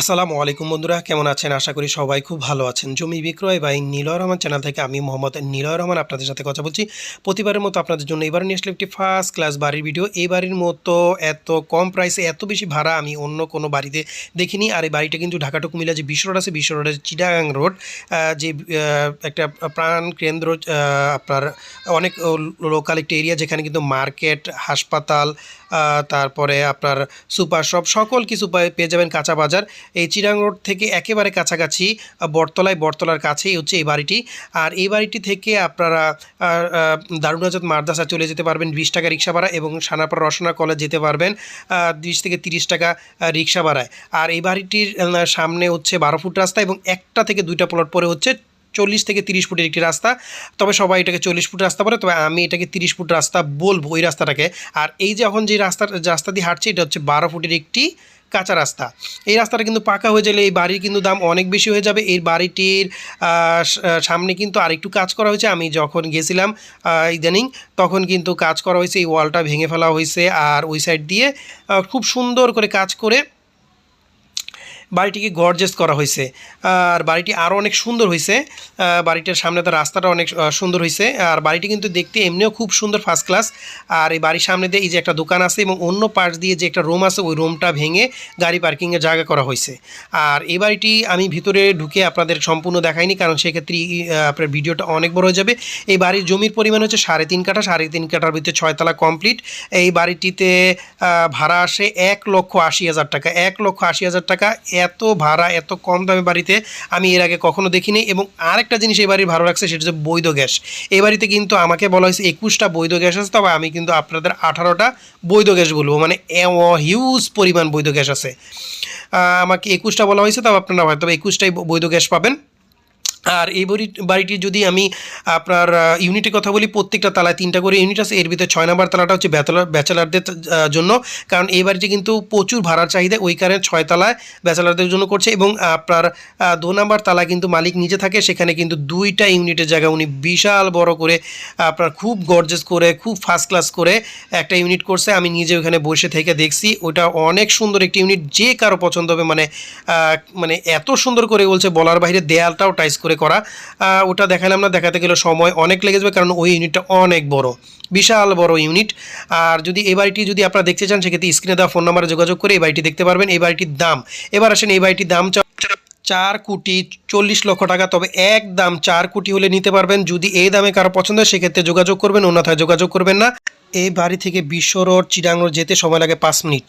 আসসালামু আলাইকুম বন্ধুরা, কেমন আছেন? আশা করি সবাই খুব ভালো আছেন। জমি বিক্রয় বাই নীলয় রহমান চ্যানেল থেকে আমি মোহাম্মদ নীলয় রহমান আপনাদের সাথে কথা বলছি। প্রতিবারের মতো আপনাদের জন্য এবার নিয়ে আসলে একটি ফার্স্ট ক্লাস বাড়ির ভিডিও এই বাড়ির মতো এত কম প্রাইসে এত বেশি ভাড়া আমি অন্য কোনো বাড়িতে দেখিনি। আর এই বাড়িটা কিন্তু ঢাকা টু কুমিল্লা যে বিশ্ব রোড আছে বিশ্ব রোডের চিটাগাং রোড যে একটা প্রাণ কেন্দ্র আপনার অনেক লোকাল একটি এরিয়া যেখানে কিন্তু মার্কেট, হাসপাতাল তারপরে আপনার সুপার শপ, সকল কিছু পেয়ে যাবেন কাঁচা বাজার। এই চিরাং রোড থেকে একেবারে কাছাকাছি বটতলায়, বটতলার কাছেই হচ্ছে এই বাড়িটি। আর এই বাড়িটি থেকে আপনারা দারুণ আজাদ মাদ্রাসা চলে যেতে পারবেন, বিশ টাকা রিক্সা ভাড়া এবং সানাপাড়া রসনা কলেজ যেতে পারবেন বিশ থেকে তিরিশ টাকা রিক্সা ভাড়ায়। আর এই বাড়িটির সামনে হচ্ছে বারো ফুট রাস্তা এবং একটা থেকে দুইটা প্লট পরে হচ্ছে চল্লিশ থেকে তিরিশ ফুটের একটি রাস্তা। তবে সবাই এটাকে চল্লিশ ফুট রাস্তা বলে, তবে আমি এটাকে তিরিশ ফুট রাস্তা বলব ওই রাস্তাটাকে। আর এই যে এখন যে রাস্তা রাস্তা দিয়ে হাঁটছে, এটা হচ্ছে বারো ফুটের একটি কাঁচা রাস্তা। এই রাস্তাটা কিন্তু পাকা হয়ে গেলে এই বাড়ির কিন্তু দাম অনেক বেশি হয়ে যাবে। এই বাড়িটির সামনে কিন্তু আরেকটু কাজ করা হয়েছে। আমি যখন গেছিলাম ইদানিং, তখন কিন্তু কাজ করা হয়েছে। এই ওয়ালটা ভেঙে ফেলা হয়েছে। আর ওই সাইড দিয়ে খুব সুন্দর করে কাজ করে বাড়িটিকে গর্জেস করা হয়েছে। আর বাড়িটি আরও অনেক সুন্দর হয়েছে। বাড়িটার সামনে তো রাস্তাটা অনেক সুন্দর হয়েছে। আর বাড়িটি কিন্তু দেখতে এমনিও খুব সুন্দর ফার্স্ট ক্লাস আর এই বাড়ির সামনে দিয়ে এই যে একটা দোকান আছে এবং অন্য পাশ দিয়ে যে একটা রুম আছে, ওই রুমটা ভেঙে গাড়ি পার্কিংয়ের জায়গা করা হয়েছে। আর এই বাড়িটি আমি ভিতরে ঢুকে আপনাদের সম্পূর্ণ দেখাইনি, কারণ সেক্ষেত্রে আপনার ভিডিওটা অনেক বড় হয়ে যাবে। এই বাড়ির জমির পরিমাণ হচ্ছে সাড়ে তিন কাঠা। সাড়ে তিন কাঠার ভিতরে ছয়তলা কমপ্লিট এই বাড়িটিতে ভাড়া আসে এক লক্ষ আশি হাজার টাকা। এক লক্ষ আশি হাজার টাকা এত ভাড়া, এত কম দামে বাড়িতে আমি এর আগে কখনো দেখিনি এবং আরেকটা জিনিস এই বাড়ির ভালো লাগছে, সেটা হচ্ছে বৈধ গ্যাস। এই বাড়িতে কিন্তু আমাকে বলা হয়েছে একুশটা বৈধ গ্যাস আছে, তবে আমি কিন্তু আপনাদের আঠারোটা বৈধ গ্যাস বলব। মানে হিউজ পরিমাণ বৈধ গ্যাস আছে। আমাকে একুশটা বলা হয়েছে, তবে আপনারা হয়তো একুশটাই বৈধ গ্যাস পাবেন। আর এই বাড়ি, বাড়িটি যদি আমি আপনার ইউনিটের কথা বলি, প্রত্যেকটা তালায় তিনটা করে ইউনিট আছে। এর ভিতরে ছয় নম্বর তালাটা হচ্ছে ব্যাচেলার ব্যাচেলারদের জন্য। কারণ এই বাড়িটি কিন্তু প্রচুর ভাড়ার চাহিদা, ওই কারণে ছয় তালায় ব্যাচেলারদের জন্য করছে এবং আপনার দু নম্বর তালায় কিন্তু মালিক নিজে থাকে, সেখানে কিন্তু দুইটা ইউনিটের জায়গা উনি বিশাল বড় করে আপনার খুব গর্জেস করে, খুব ফার্স্ট ক্লাস করে একটা ইউনিট করছে। আমি নিজে ওখানে বসে থেকে দেখছি, ওটা অনেক সুন্দর একটি ইউনিট যে কারও পছন্দ হবে মানে মানে এত সুন্দর করে বলছে, বলার বাইরে দেয়ালটাও টাইস করে করা। আহ, ওটা দেখালাম না দেখাতে গেলে সময় অনেক লেগে যাবে কারণ ওই ইউনিটটা অনেক বড় বিশাল বড় ইউনিট আর যদি এই বাড়িটি যদি আপনারা দেখতে চান সেক্ষেত্রে স্ক্রিনে দেওয়া ফোন নাম্বারে যোগাযোগ করে এই বাড়িটি দেখতে পারবেন। এই বাড়িটির দাম এবার আসেন এই বাড়িটির দাম চার কোটি চল্লিশ লক্ষ টাকা তবে এক দাম চার কোটি হলে নিতে পারবেন। যদি এই দামে কারও পছন্দ হয় সেক্ষেত্রে যোগাযোগ করবেন অন্যথায় যোগাযোগ করবেন না। এই বাড়ি থেকে বিশ্ব রোড চিরাং রোড যেতে সময় লাগে পাঁচ মিনিট।